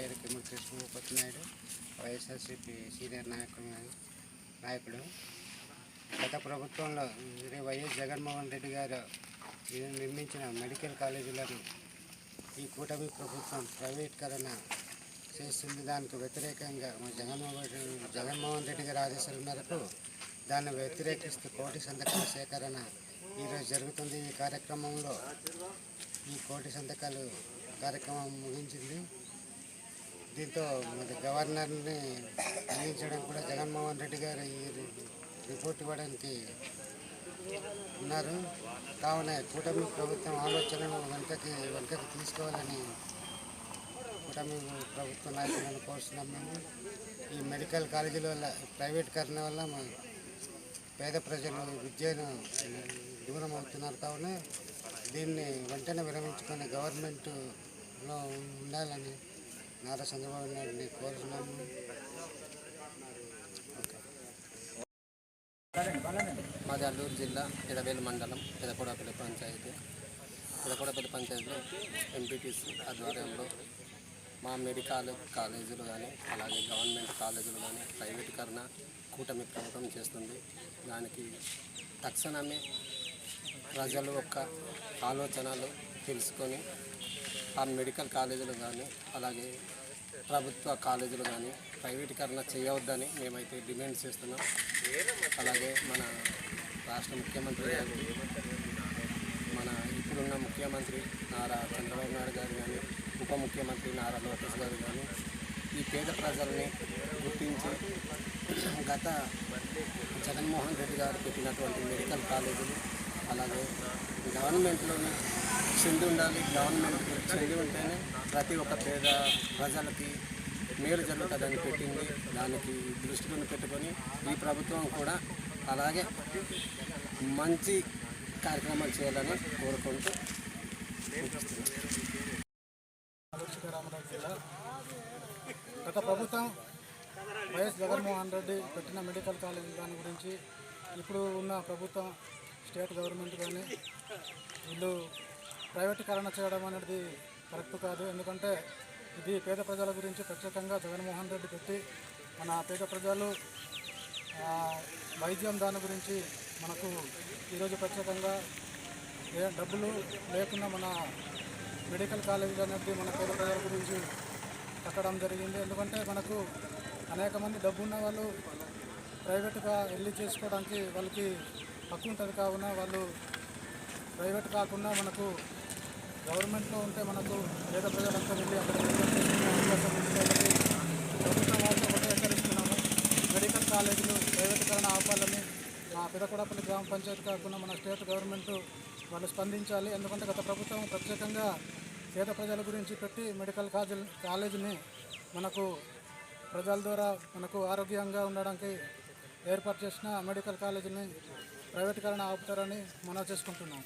పేరు Kimmadi Krishnabhupathi Naidu YSRCP senior నాయకుడు నాయకుడు. గత ప్రభుత్వంలో శ్రీ వైఎస్ జగన్మోహన్ రెడ్డి గారు నిర్మించిన మెడికల్ కాలేజీలను ఈ కూటమి ప్రభుత్వం ప్రైవేటీకరణ చేస్తుంది. దానికి వ్యతిరేకంగా జగన్మోహన్ జగన్మోహన్ రెడ్డి గారి ఆదేశాల మేరకు దాన్ని వ్యతిరేకిస్తూ కోటి సంతకాల సేకరణ ఈరోజు జరుగుతుంది. ఈ కార్యక్రమంలో ఈ కోటి సంతకాలు కార్యక్రమం ముగించింది. దీంతో మరి గవర్నర్ని అందించడం కూడా జగన్మోహన్ రెడ్డి గారు ఈ రిపోర్ట్ ఇవ్వడానికి ఉన్నారు. కావున కూటమి ప్రభుత్వం ఆలోచనను వెనుకకి వెనుకకి తీసుకోవాలని కూటమి ప్రభుత్వ నాయకులను కోరుతున్నాం మేము. ఈ మెడికల్ కాలేజీల వల్ల ప్రైవేటీకరణ వల్ల పేద ప్రజలు విద్యను దూరం అవుతున్నారు కావున దీన్ని వెంటనే విరమించుకొని గవర్నమెంట్లో ఉండాలని నారా చంద్రబాబు నాయుడిని కోరుతున్నాము మాది అల్లూరు జిల్లా ఎడవేలు మండలం పెదకొడపల్లి పంచాయతీ. పెదకొడపల్లి పంచాయతీలో ఎంపీటీసీ ఆధ్వర్యంలో మా మెడికల్ కాలేజీలు కానీ అలాగే గవర్నమెంట్ కాలేజీలు కానీ ప్రైవేటీకరణ కూటమి ప్రభుత్వం చేస్తుంది. దానికి తక్షణమే ప్రజలు యొక్క ఆలోచనలు తెలుసుకొని ఆ మెడికల్ కాలేజీలు కానీ అలాగే ప్రభుత్వ కాలేజీలు కానీ ప్రైవేటీకరణ చేయవద్దని మేమైతే డిమాండ్ చేస్తున్నాం. అలాగే మన రాష్ట్ర ముఖ్యమంత్రి గారు మన ఇప్పుడున్న ముఖ్యమంత్రి నారా చంద్రబాబు నాయుడు గారు కానీ ఉప ముఖ్యమంత్రి నారా లోకేష్ గారు కానీ ఈ పేద ప్రజల్ని గుర్తించి గత జగన్మోహన్ రెడ్డి గారు పెట్టినటువంటి మెడికల్ కాలేజీలు అలాగే గవర్నమెంట్లోని చెంది ఉండాలి గవర్నమెంట్ చెంది ఉంటేనే ప్రతి ఒక్క పేద ప్రజలకి మేలు జరుగుతుందని పెట్టింది. దానికి దృష్టిలో పెట్టుకొని ఈ ప్రభుత్వం కూడా అలాగే మంచి కార్యక్రమాలు చేయాలని కోరుకుంటూ జిల్లా గత ప్రభుత్వం వైఎస్ జగన్మోహన్ రెడ్డి పెట్టిన మెడికల్ కాలేజ్ దాని గురించి ఇప్పుడు ఉన్న ప్రభుత్వం స్టేట్ గవర్నమెంట్ కానీ వీళ్ళు ప్రైవేటీకరణ చేయడం అనేది కరెక్ట్ కాదు. ఎందుకంటే ఇది పేద ప్రజల గురించి ప్రత్యేకంగా జగన్మోహన్ రెడ్డి పెట్టి మన పేద ప్రజలు వైద్యం దాని గురించి మనకు ఈరోజు ప్రత్యేకంగా డబ్బులు లేకుండా మన మెడికల్ కాలేజీలు అనేది మన పేద ప్రజల గురించి కట్టడం జరిగింది. ఎందుకంటే మనకు అనేక మంది డబ్బు ఉన్న వాళ్ళు ప్రైవేట్గా వెళ్ళి చేసుకోవడానికి వాళ్ళకి హక్కు ఉంటుంది. కావున వాళ్ళు ప్రైవేట్ కాకుండా మనకు గవర్నమెంట్లో ఉంటే మనకు పేద ప్రజలంతా వెళ్ళి అక్కడ మెడికల్ అవకాశం ఉంది కాబట్టి ప్రభుత్వం వాళ్ళు ఒకటే హెచ్చరిస్తున్నాము మెడికల్ కాలేజీలు ప్రైవేటీకరణ ఆపాలని మా పెదకొడపల్లి గ్రామ పంచాయతీ కాకుండా మన స్టేట్ గవర్నమెంట్ వాళ్ళు స్పందించాలి. ఎందుకంటే గత ప్రభుత్వం ప్రత్యేకంగా పేద ప్రజల గురించి పెట్టి మెడికల్ కాలేజీ కాలేజీని మనకు ప్రజల ద్వారా మనకు ఆరోగ్యంగా ఉండడానికి ఏర్పాటు చేసిన మెడికల్ కాలేజీని ప్రైవేటీకరణ ఆపుతారని మనం చేసుకుంటున్నాం.